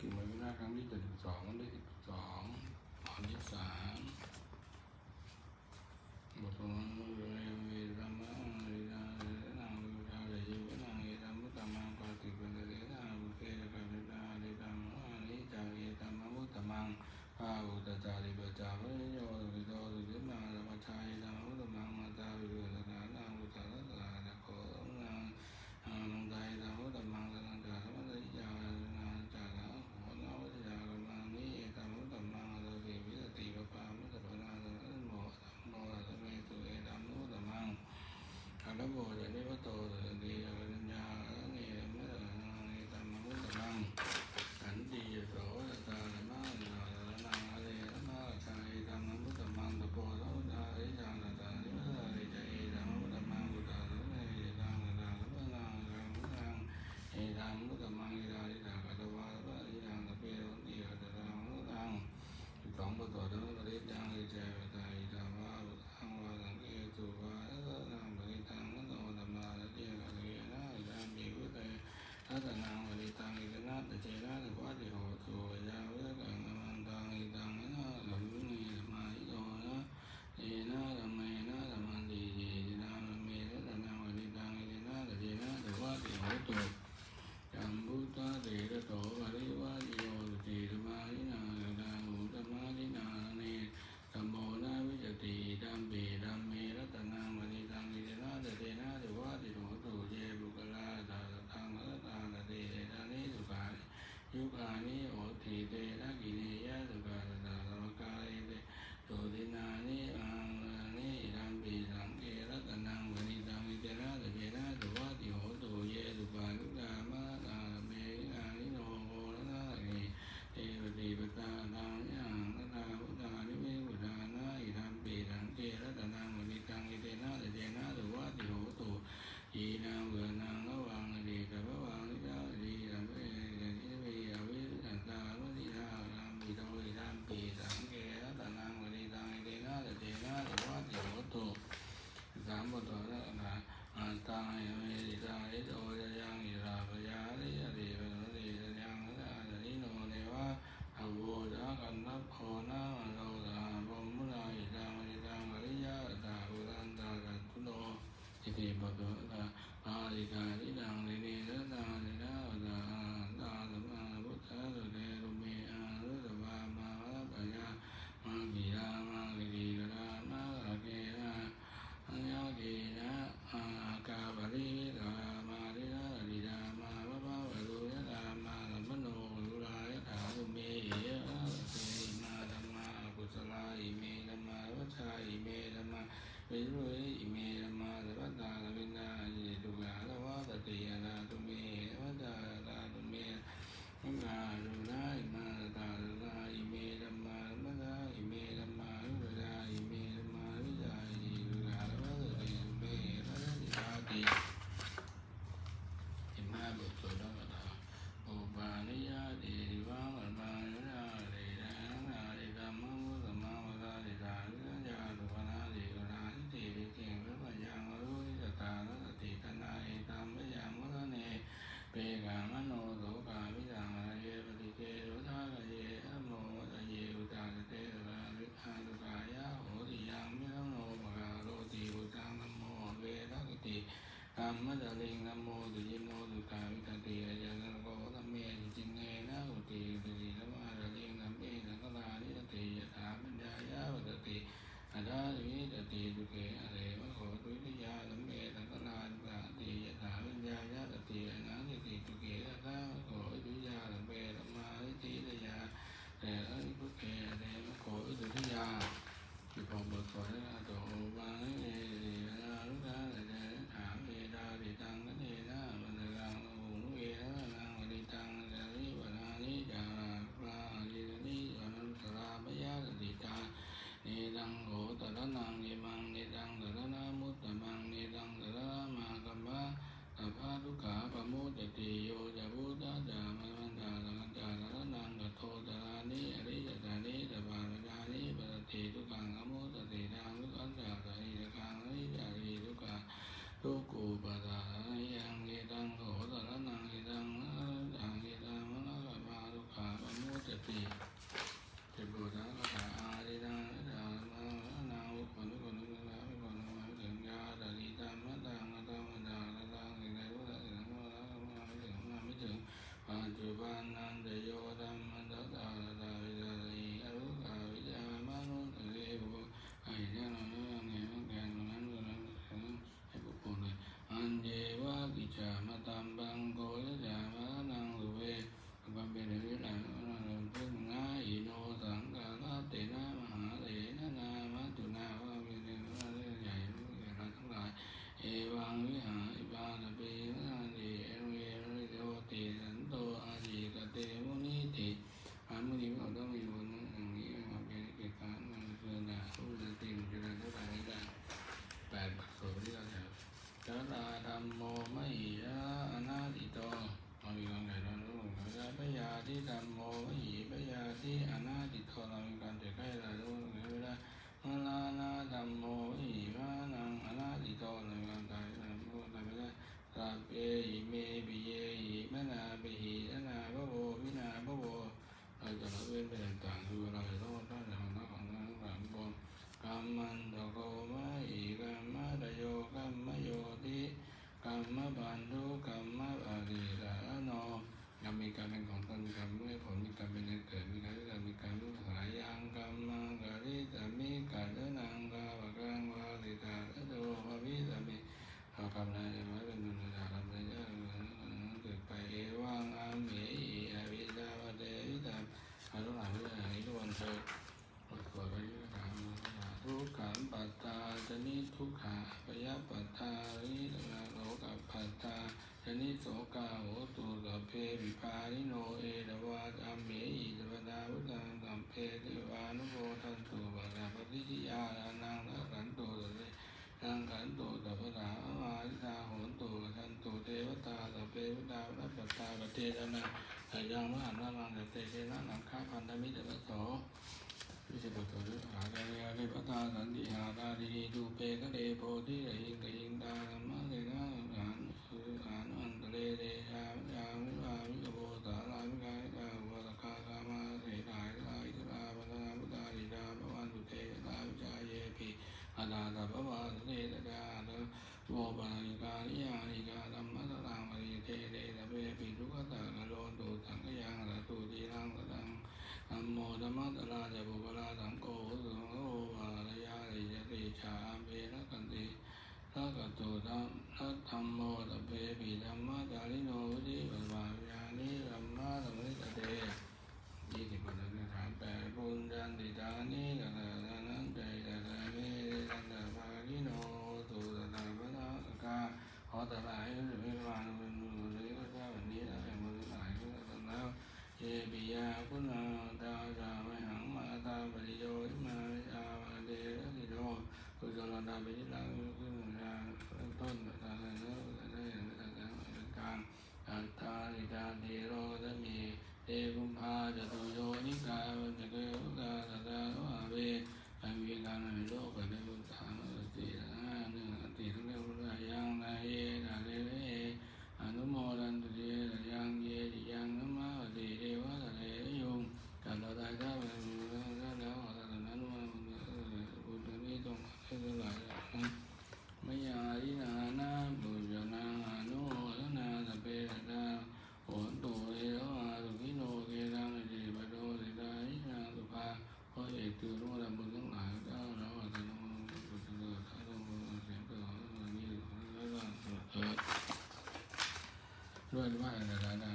กิจมรณะครั้งที่เจ็ดสิบสองวันที่สิบสองตอนที่สามบทสวดมนต์เวรามะริยาเรนังวิชเรียุนังเอตัมมุตามังปฏิปันเตนะบุเตระกันตาเรียนทงอานิจาเอตัมามุตตมังภาอุตตาริปจาวิโยวิโตสุนังธรรมชายธรรมุตตมังมาตาวิโย ตนางอริตังอิรนาตเจนะตวะติโหตุ โอติเตนะกิเน ปะโตตาอาริกาลิดังลิเนนะนาลินาตา รรมะตะลิงนโมตุยิโนตุกาวิตาติอาจารย์โกตัมเมจินเนนะอุติตุติสัมมาตะลิงนัมเมสังฆานิตติยถาปัญญายาวัตติอาจารย์วิตติตุเกอา goes down. ปัตตาจะนิทุกขาปยาปัตตาริตนาโลกับปัตตาจะนิโสกาโหตุสัพเพวิปาริโนเอตวาตัมเมอิตวดาวุตังสัมเพติวานุโมทันตุปัตปฏิจิยานานังละขันตุสันังขันตุสัพพะอาริตาโหนตุทันตุเทวตาสัพเพวตาวัปตาปเทตนายังมหันนามังเตเทนะนังฆาพันธมิตรโส วิจิตตุฤหาดายาวิปตาสันติหาตาดีดูเปกะเดโพธิระหิงระหิงดาธรรมะเดนะหานหาน ธรรมโมตเปปิธรรมะกาลิโนวิธิปัญญาญาณิธรรมะธรรมิตเตยี่สิบปัญฐานแปดปุญจันติทานิกัลลานันเตตะตาเมตันตะปาริโนตุตตาพระนาคาขอตะลายสุภิมานุเป็นมือเลยพระเจ้าวันนี้นะเป็นมือหลายทุกข์แล้วเจปิยาคุณาตาจามหังมาตาปริโยมาจาเดริโนกุศลนาปิลังขึ้นต้น จานิโรธเมเตภุมภาจตุโยนิกา ด้วยว่าอะไรนะ